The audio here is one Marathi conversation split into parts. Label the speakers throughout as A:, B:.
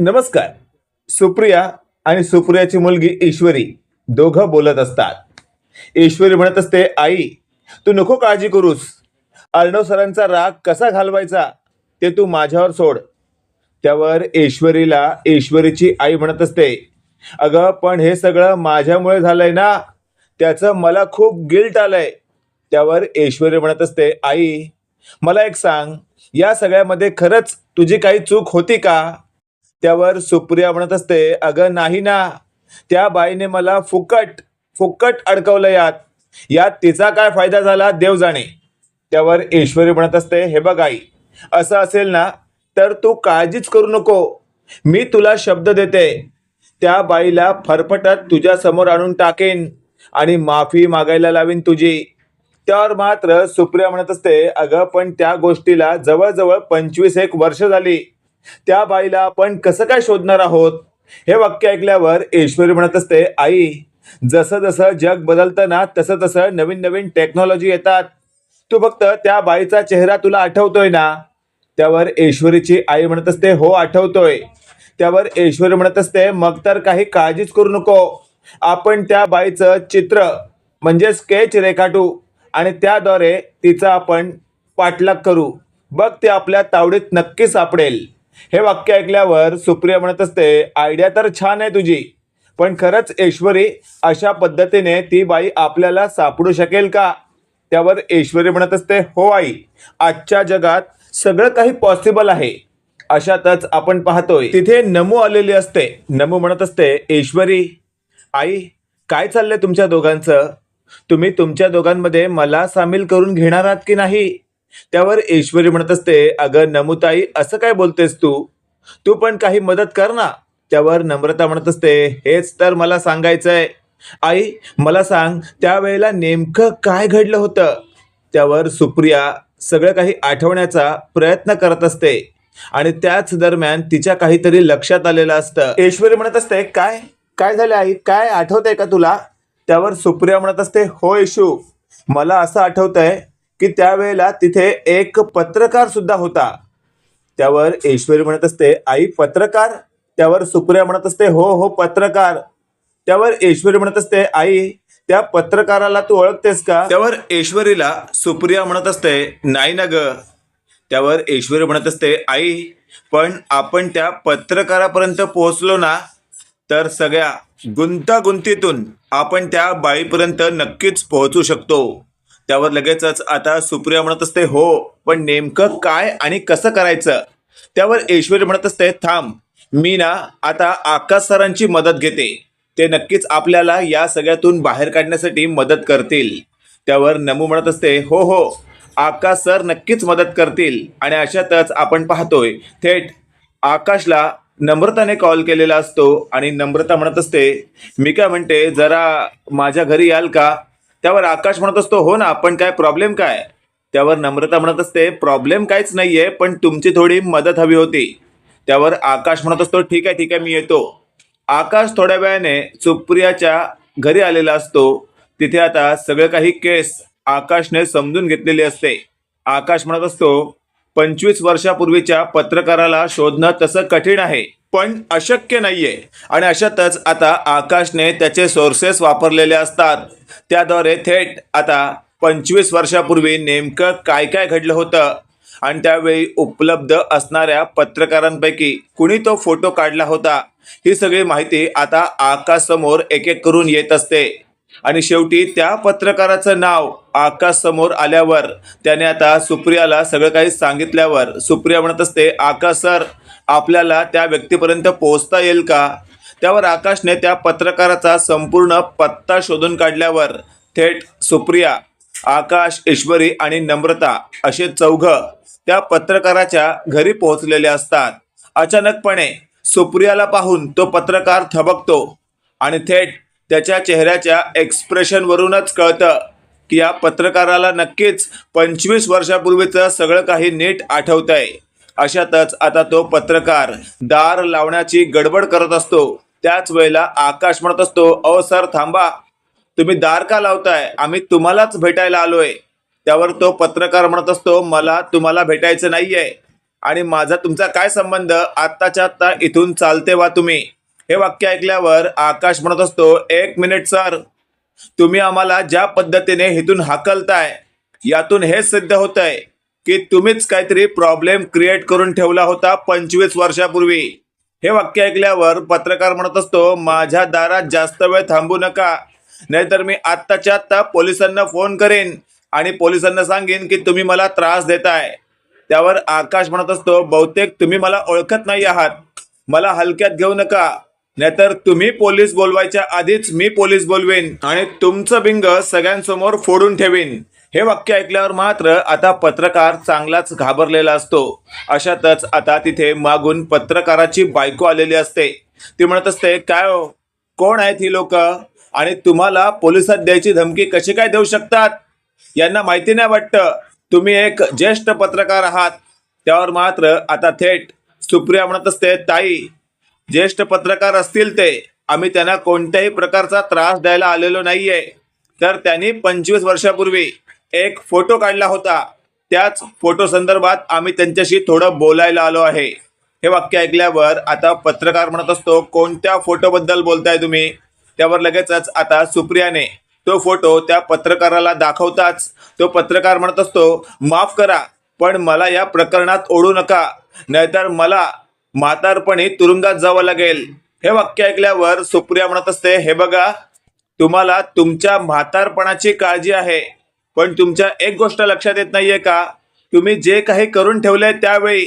A: नमस्कार. सुप्रिया आणि सुप्रियाची मुलगी ईश्वरी दोघं बोलत असतात. ईश्वरी म्हणत असते आई तू नको काळजी करूस. अर्णव सरांचा राग कसा घालवायचा ते तू माझ्यावर सोड. त्यावर ईश्वरीला ईश्वरीची आई म्हणत असते अगं पण हे सगळं माझ्यामुळे झालंय ना. त्याचं मला खूप गिल्ट आलंय. त्यावर ईश्वरी म्हणत असते आई मला एक सांग या सगळ्यामध्ये खरंच तुझी काही चूक होती का? त्यावर सुप्रिया म्हणत असते अगं नाही ना. त्या बाईने मला फुकट फुकट अडकवलं यात. यात तिचा काय फायदा झाला देव जाणे. त्यावर ईश्वरी म्हणत असते हे बघ आई असं असेल ना तर तू काळजीच करू नको. मी तुला शब्द देते. त्या बाईला फरफटत तुझ्या समोर आणून टाकेन आणि माफी मागायला लावीन तुझी. त्यावर मात्र सुप्रिया म्हणत असते अगं पण त्या गोष्टीला जवळजवळ पंचवीस एक वर्ष झाली. त्या बाईला आपण कसं काय शोधणार आहोत? हे वाक्य ऐकल्यावर ईश्वरी म्हणत असते आई जसं जसं जग बदलतं ना तसं तसं नवीन नवीन टेक्नॉलॉजी येतात. तू फक्त त्या बाईचा चेहरा तुला आठवतोय ना? त्यावर ईश्वरीची आई म्हणत असते हो आठवतोय. त्यावर ईश्वरी म्हणत असते मग तर काही काळजीच करू नको. आपण त्या बाईचं चित्र म्हणजे स्केच रेखाटू आणि त्याद्वारे तिचा आपण पाठलाग करू. बघ ते आपल्या तावडीत नक्की सापडेल. हे वाक्य ऐकल्यावर सुप्रिया म्हणत असते आयडिया तर छान आहे तुझी पण खरंच ऐश्वरी अशा पद्धतीने ती बाई आपल्याला सापडू शकेल का? त्यावर ऐश्वरी म्हणत असते हो आई आजच्या जगात सगळं काही पॉसिबल आहे. अशातच आपण पाहतोय तिथे नमू आलेली असते. नमू म्हणत असते ऐश्वरी आई काय चाललंय तुमच्या दोघांचं? तुम्ही तुमच्या दोघांमध्ये मला सामील करून घेणार आहात की नाही? त्यावर ईश्वरी म्हणत असते अगं नमुताई असं काय बोलतेस तू? तू पण काही मदत कर ना. त्यावर नम्रता म्हणत असते हेच तर मला सांगायचंय. आई मला सांग त्यावेळेला नेमकं काय घडलं होतं? त्यावर सुप्रिया सगळं काही आठवण्याचा प्रयत्न करत असते आणि त्याच दरम्यान तिच्या काहीतरी लक्षात आलेलं असतं. ऐश्वर्य म्हणत असते काय? काय झालं आई? काय आठवतंय का तुला? त्यावर सुप्रिया म्हणत असते हो येशू मला असं आठवतंय की त्यावेळेला तिथे एक पत्रकार सुद्धा होता. त्यावर ऐश्वरी म्हणत असते आई पत्रकार? त्यावर सुप्रिया म्हणत असते हो हो पत्रकार. त्यावर ऐश्वरी म्हणत असते आई त्या पत्रकाराला तू ओळखतेस का? त्यावर ऐश्वरीला सुप्रिया म्हणत असते नाही ना ग. त्यावर ऐश्वरी म्हणत असते आई पण आपण त्या पत्रकारापर्यंत पोहोचलो ना तर सगळ्या गुंतागुंतीतून आपण त्या बाईपर्यंत नक्कीच पोहोचू शकतो. त्यावर लगेचच आता सुप्रिया म्हणत असते हो पण नेमकं काय आणि कसं करायचं? त्यावर ऐश्वर्य म्हणत असते थांब मी ना आता आकाश सरांची मदत घेते. ते नक्कीच आपल्याला या सगळ्यातून बाहेर काढण्यासाठी मदत करतील. त्यावर नमू म्हणत असते हो हो आकाश सर नक्कीच मदत करतील. आणि अशातच आपण पाहतोय थेट आकाशला नम्रताने कॉल केलेला असतो आणि नम्रता म्हणत असते मी काय म्हणते जरा माझ्या घरी याल का? त्यावर आकाश म्हणत असतो हो ना पण काय प्रॉब्लेम काय? त्यावर नम्रता म्हणत असते प्रॉब्लेम काहीच नाहीये पण तुमची थोडी मदत हवी होती. त्यावर आकाश म्हणत असतो ठीक आहे ठीक आहे मी येतो. आकाश थोड्या वेळाने सुप्रियाच्या घरी आलेला असतो. तिथे आता सगळं काही केस आकाशने समजून घेतलेली असते. आकाश म्हणत असतो पंचवीस वर्षापूर्वीच्या पत्रकाराला शोधणं तसं कठीण आहे. पण अशक्य नाही आहे आणि अशातच आता आकाशने त्याचे सोर्सेस वापरलेले असतात. त्याद्वारे थेट आता पंचवीस वर्षापूर्वी नेमकं काय काय घडलं होतं? आणि त्यावेळी उपलब्ध असणाऱ्या पत्रकारांपैकी कुणी तो फोटो काढला होता? ही सगळी माहिती आता आकाशसमोर एक एक करून येत असते. आणि शेवटी त्या पत्रकाराचं नाव आकाशसमोर आल्यावर त्याने आता सुप्रियाला सगळं काही सांगितल्यावर सुप्रिया म्हणत असते आकाश सर आपल्याला त्या व्यक्तीपर्यंत पोहोचता येईल का? त्यावर आकाशने त्या पत्रकाराचा संपूर्ण पत्ता शोधून काढल्यावर थेट सुप्रिया आकाश ईश्वरी आणि नम्रता असे चौघं त्या पत्रकाराच्या घरी पोहोचलेले असतात. अचानकपणे सुप्रियाला पाहून तो पत्रकार थबकतो आणि थेट त्याच्या चेहऱ्याच्या एक्सप्रेशनवरूनच कळतं की या पत्रकाराला नक्कीच पंचवीस वर्षापूर्वीचं सगळं काही नीट आठवतंय. आहे अशातच आता तो पत्रकार दार लावण्याची गडबड करत असतो. त्याच वेळेला आकाश म्हणत असतो अहो सर थांबा. तुम्ही दार का लावताय? आम्ही तुम्हालाच भेटायला आलोय. त्यावर तो पत्रकार म्हणत असतो मला तुम्हाला भेटायचं नाहीये. आणि माझा तुमचा काय संबंध? आत्ताच्या आत्ता इथून चालते वा तुम्ही. हे वाक्य ऐकल्यावर आकाश म्हणत असतो एक मिनिट सर. तुम्ही आम्हाला ज्या पद्धतीने इथून हाकलताय यातून हेच सिद्ध होत आहे की तुम्हीच काहीतरी प्रॉब्लेम क्रिएट करून ठेवला होता पंचवीस वर्षापूर्वी. हे वाक्य ऐकल्यावर पत्रकार म्हणत असतो माझ्या दारात जास्त वेळ थांबू नका नाहीतर मी आत्ताच्या आत्ता पोलिसांना फोन करेन आणि पोलिसांना सांगेन की तुम्ही मला त्रास देताय. त्यावर आकाश म्हणत असतो बहुतेक तुम्ही मला ओळखत नाही आहात. मला हलक्यात घेऊ नका नाहीतर तुम्ही पोलीस बोलवायच्या आधीच मी पोलीस बोलवेन आणि तुमचं बिंग सगळ्यांसमोर फोडून ठेवीन. हे वाक्य ऐकल्यावर मात्र आता पत्रकार चांगलाच घाबरलेला असतो. अशातच आता तिथे मागून पत्रकाराची बायको आलेली असते. ती म्हणत असते काय हो? कोण आहेत ही लोक? आणि तुम्हाला पोलिसात द्यायची धमकी कशी काय देऊ शकतात? यांना माहिती नाही वाटतं. तुम्ही एक ज्येष्ठ पत्रकार आहात. त्यावर मात्र आता थेट सुप्रिया म्हणत असते ताई ज्येष्ठ पत्रकार असतील ते. आम्ही त्यांना कोणत्याही प्रकारचा त्रास द्यायला आलेलो नाहीये. तर त्यांनी पंचवीस वर्षापूर्वी एक फोटो काढला होता. त्याच फोटो संदर्भात आम्ही त्यांच्याशी थोडं बोलायला आलो आहे. हे वाक्य ऐकल्यावर आता पत्रकार म्हणत असतो कोणत्या फोटोबद्दल बोलताय तुम्ही? त्यावर लगेचच आता सुप्रियाने तो फोटो त्या पत्रकाराला दाखवताच तो पत्रकार म्हणत असतो माफ करा पण मला या प्रकरणात ओढू नका नाहीतर मला म्हातारपणी तुरुंगात जावं लागेल. हे वाक्य ऐकल्यावर सुप्रिया म्हणत असते हे बघा तुम्हाला तुमच्या म्हातारपणाची काळजी आहे. पण तुमच्या एक गोष्ट लक्षात येत नाहीये का? तुम्ही जे काही करून ठेवले त्यावेळी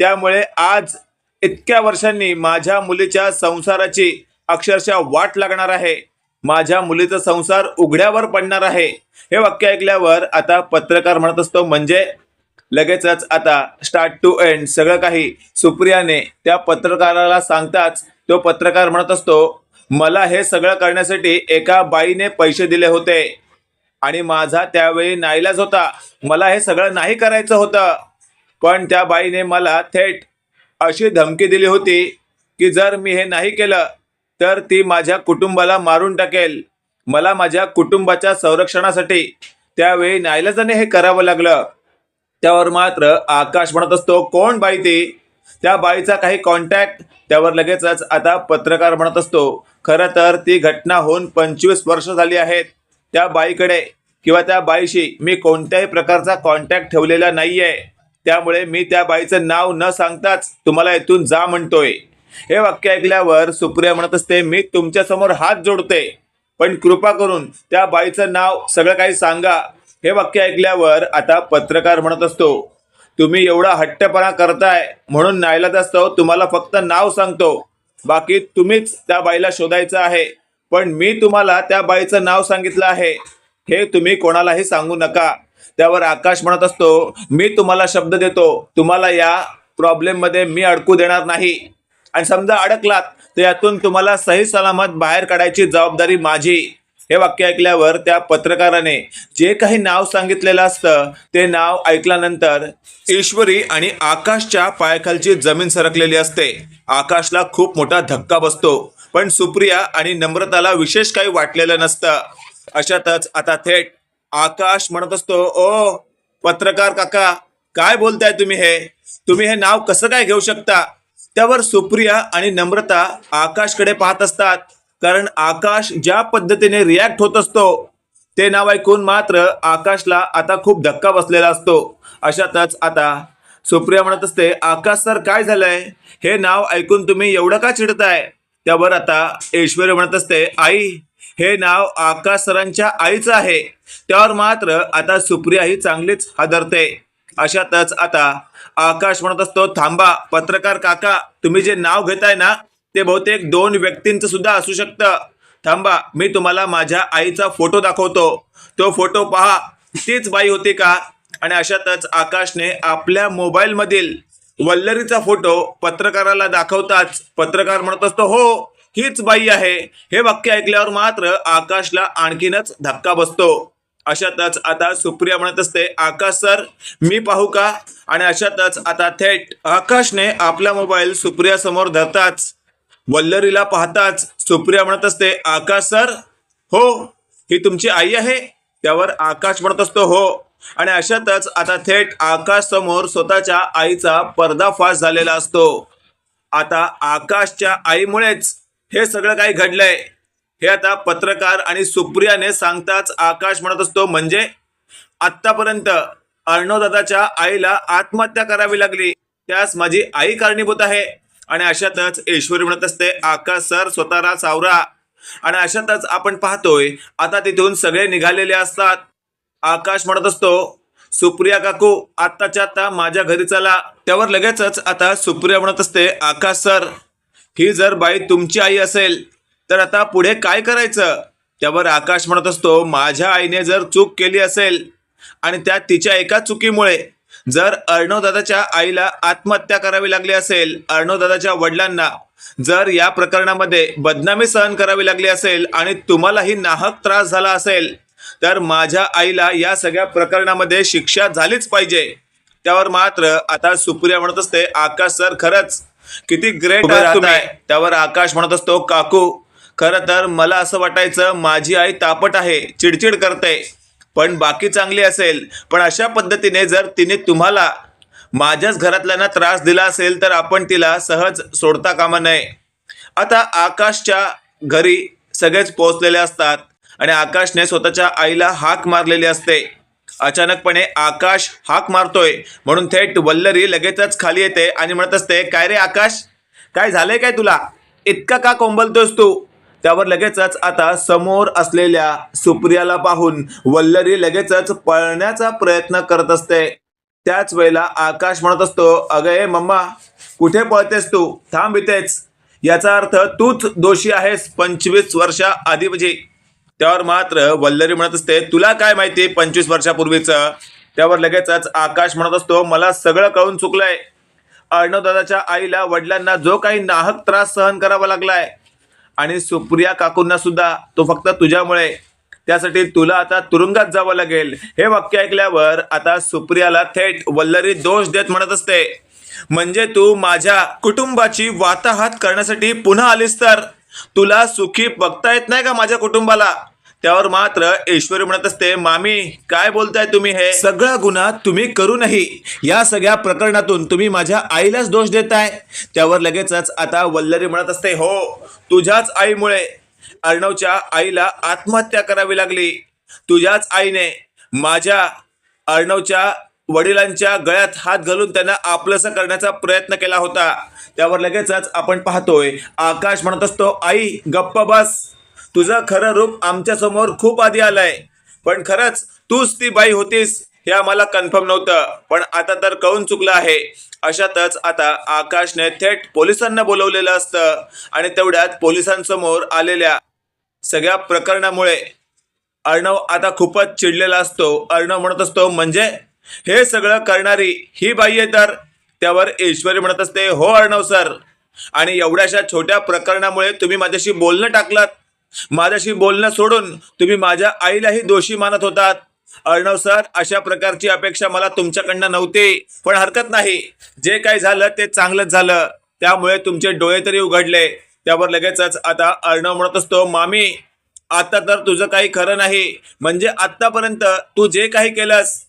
A: त्यामुळे आज इतक्या वर्षांनी माझ्या मुलीच्या संसाराची अक्षरशः वाट लागणार आहे. माझ्या मुलीचा संसार उघड्यावर पडणार आहे. हे वाक्य ऐकल्यावर आता पत्रकार म्हणत असतो म्हणजे लगेचच आता स्टार्ट टू एंड सगळं काही सुप्रियाने त्या पत्रकाराला सांगताच तो पत्रकार म्हणत असतो मला हे सगळं करण्यासाठी एका बाईने पैसे दिले होते. आणि माझा त्यावेळी नाईलाज होता. मला हे सगळं नाही करायचं होतं. पण त्या बाईने मला थेट अशी धमकी दिली होती की जर मी हे नाही केलं तर ती माझ्या कुटुंबाला मारून टाकेल. मला माझ्या कुटुंबाच्या संरक्षणासाठी त्यावेळी नाईलाजाने हे करावं लागलं. त्यावर मात्र आकाश म्हणत असतो कोण बाई ती? त्या बाईचा काही कॉन्टॅक्ट त्यावर लगेचच आता पत्रकार म्हणत असतो. खरं तर ती घटना होऊन पंचवीस वर्ष झाली आहेत. त्या बाईकडे किंवा त्या बाईशी मी कोणत्याही प्रकारचा कॉन्टॅक्ट ठेवलेला नाहीये. त्यामुळे मी त्या बाईचं नाव न सांगताच तुम्हाला इथून जा म्हणतोय. हे वाक्य ऐकल्यावर सुप्रिया म्हणत असते मी तुमच्यासमोर हात जोडते पण कृपा करून त्या बाईचं नाव सगळं काही सांगा. हे वाक्य ऐकल्यावर आता पत्रकार म्हणत असतो तुम्ही एवढा हट्टपणा करताय म्हणून नायलाच असतो तुम्हाला फक्त नाव सांगतो. बाकी तुम्हीच त्या बाईला शोधायचं आहे. पण मी तुम्हाला त्या बाईचं नाव सांगितलं आहे. हे तुम्ही कोणालाही सांगू नका. त्यावर आकाश म्हणत असतो मी तुम्हाला शब्द देतो. तुम्हाला या प्रॉब्लेममध्ये मी अडकू देणार नाही. आणि समजा अडकलात तर यातून तुम्हाला सही सलामत बाहेर काढायची जबाबदारी माझी. हे वाक्य ऐकल्यावर त्या पत्रकाराने जे काही नाव सांगितलेलं असतं ते नाव ऐकल्यानंतर ईश्वरी आणि आकाशच्या पायाखालची जमीन सरकलेली असते. आकाशला खूप मोठा धक्का बसतो. पण सुप्रिया आणि नम्रताला विशेष काही वाटलेलं नसतं. अशातच आता थेट आकाश म्हणत असतो ओ पत्रकार काका काय बोलताय तुम्ही हे? तुम्ही हे नाव कसं काय घेऊ शकता? त्यावर सुप्रिया आणि नम्रता आकाशकडे पाहत असतात कारण आकाश ज्या पद्धतीने रिॲक्ट होत असतो ते नाव ऐकून मात्र आकाशला आता खूप धक्का बसलेला असतो. अशातच आता सुप्रिया म्हणत असते आकाश सर काय झालंय? हे नाव ऐकून तुम्ही एवढं का चिडताय? त्यावर आता ऐश्वर्य म्हणत असते आई हे नाव आकाश सरांच्या आईचं आहे. त्यावर मात्र आता सुप्रिया ही चांगलीच हादरते. अशातच आता आकाश म्हणत असतो थांबा पत्रकार काका तुम्ही जे नाव घेताय ना ते बहुतेक दोन व्यक्तींचं सुद्धा असू शकतं. थांबा मी तुम्हाला माझ्या आईचा फोटो दाखवतो. तो फोटो पहा तीच बाई होती का? आणि अशातच आकाशने आपल्या मोबाईलमधील वल्लरीचा फोटो पत्रकाराला दाखवताच पत्रकार म्हणत असतो हो हीच बाई आहे. हे वाक्य ऐकल्यावर मात्र आकाशला आणखीनच धक्का बसतो. अशातच आता सुप्रिया म्हणत असते आकाश सर मी पाहू का? आणि अशातच आता थेट आकाशने आपला मोबाईल सुप्रिया समोर धरताच. वल्लरीला पाहताच सुप्रिया म्हणत असते आकाश सर हो ही तुमची आई आहे? त्यावर आकाश म्हणत असतो हो आणि अशातच आता थेट आकाश समोर स्वतःच्या आईचा पर्दाफाश झालेला असतो. आता आकाशच्या आईमुळेच हे सगळं काही घडलंय. हे आता पत्रकार आणि सुप्रियाने सांगताच आकाश म्हणत असतो म्हणजे आतापर्यंत अर्णवदादाच्या आईला आत्महत्या करावी लागली. त्यास माझी आई कारणीभूत आहे. आणि अशातच ईश्वरी म्हणत असते आकाश सर स्वतःला सावरा. आणि अशातच आपण पाहतोय आता तिथून सगळे निघालेले असतात. आकाश म्हणत असतो सुप्रिया काकू आत्ताच्या आता माझ्या घरी चला. त्यावर लगेचच आता सुप्रिया म्हणत असते आकाश सर ही जर बाई तुमची आई असेल तर आता पुढे काय करायचं? त्यावर आकाश म्हणत असतो माझ्या आईने जर चूक केली असेल आणि त्या तिच्या एका चुकीमुळे जर अर्णवदादाच्या आईला आत्महत्या करावी लागली असेल अर्णव दादाच्या वडिलांना जर या प्रकरणामध्ये बदनामी सहन करावी लागली असेल आणि तुम्हालाही नाहक त्रास झाला असेल तर माझ्या आईला या सगळ्या प्रकरणामध्ये शिक्षा झालीच पाहिजे. त्यावर मात्र आता सुप्रिया म्हणत असते आकाश सर खरंच किती ग्रेट तुम्ही. त्यावर आकाश म्हणत असतो काकू खरं तर मला असं वाटायचं माझी आई तापट आहे चिडचिड करते. पण बाकी चांगली असेल. पण अशा पद्धतीने जर तिने तुम्हाला माझ्याच घरातल्यांना त्रास दिला असेल तर आपण तिला सहज सोडता कामा नये. आता आकाशच्या घरी सगळेच पोहोचलेले असतात. आणि आकाशने स्वतःच्या आईला हाक मारलेली असते. अचानकपणे आकाश हाक मारतोय. म्हणून थेट वल्लरी लगेचच खाली येते आणि म्हणत असते काय रे आकाश? काय झालंय काय तुला? इतका का कोंबलतोस तू? त्यावर लगेचच आता समोर असलेल्या सुप्रियाला पाहून वल्लरी लगेचच पळण्याचा प्रयत्न करत असते. त्याच वेळेला आकाश म्हणत असतो अगं ए मम्मा कुठे पळतेस तू? थांब इथेच. याचा अर्थ तूच दोषी आहेस पंचवीस वर्षा आधी म्हणजे. त्यावर मात्र वल्लरी म्हणत असते तुला काय माहिती पंचवीस वर्षापूर्वीचं? त्यावर लगेचच आकाश म्हणत असतो मला सगळं कळून चुकलंय. अर्णवदादाच्या आईला वडिलांना जो काही नाहक त्रास सहन करावा लागलाय आणि सुप्रिया काकूंना सुद्धा तो फक्त तुझ्यामुळे. त्यासाठी तुला आता तुरुंगात जावं लागेल. हे वाक्य ऐकल्यावर आता सुप्रियाला थेट वल्लरी दोष देत म्हणत असते. म्हणजे तू माझ्या कुटुंबाची वाताहात करण्यासाठी पुन्हा आलीस तर? तुला सुखी बघता येत नाही का माझ्या कुटुंबाला? त्यावर मात्र ऐश्वरी म्हणत असते मामी काय बोलताय तुम्ही हे? सगळा गुन्हा तुम्ही करूनही या सगळ्या प्रकरणातून तुम्ही माझ्या आईलाच दोष देताय. त्यावर लगेचच आता वल्लरी म्हणत असते हो तुझ्याच आईमुळे. अर्णवच्या आईला आत्महत्या करावी लागली. तुझ्याच आईने माझ्या अर्णवच्या वडिलांच्या गळ्यात हात घालून त्यांना आपलंसं करण्याचा प्रयत्न केला होता. त्यावर लगेचच आपण पाहतोय आकाश म्हणत असतो आई गप्प बस. तुझं खरं रूप आमच्यासमोर खूप आधी आलंय. पण खरंच तूच ती बाई होतीस हे आम्हाला कन्फर्म नव्हतं. पण आता तर कळून चुकलं आहे. अशातच आता आकाशने थेट पोलिसांना बोलवलेलं असतं आणि तेवढ्यात पोलिसांसमोर आलेल्या सगळ्या प्रकरणामुळे अर्णव आता खूपच चिडलेला असतो. अर्णव म्हणत असतो म्हणजे हे सगळं करणारी ही बाई आहे तर त्यावर ईश्वरी म्हणत असते हो अर्णव सर. आणि एवढ्याशा छोट्या प्रकरणामुळे तुम्ही माझ्याशी बोलणं टाकलात. माझ्याशी बोलणं सोडून तुम्ही माझ्या आईलाही दोषी मानत होतात. अर्णव सर अशा प्रकारची अपेक्षा मला तुमच्याकडनं नव्हती पण हरकत नाही. जे काही झालं ते चांगलंच झालं. त्यामुळे तुमचे डोळे तरी उघडले. त्यावर लगेचच आता अर्णव म्हणत असतो मामी आता तर तुझं काही खरं नाही. म्हणजे आतापर्यंत तू जे काही केलंस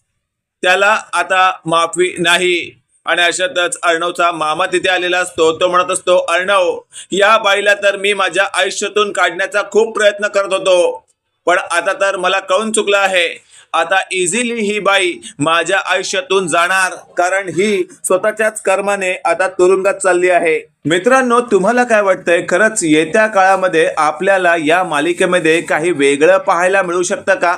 A: त्याला आता माफी नाही. आणि अशातच अर्णवचा मामा तिथे आलेला असतो. तो म्हणत असतो अर्णव या बाईला तर मी माझ्या आयुष्यातून काढण्याचा खूप प्रयत्न करत होतो. पण आता तर मला कळून चुकलं आहे. आता इझिली ही बाई माझ्या आयुष्यातून जाणार. कारण ही स्वतःच्याच कर्माने आता तुरुंगात चालली आहे. मित्रांनो तुम्हाला काय वाटतंय? खरंच येत्या काळामध्ये आपल्याला या मालिकेमध्ये काही वेगळं पाहायला मिळू शकतं का?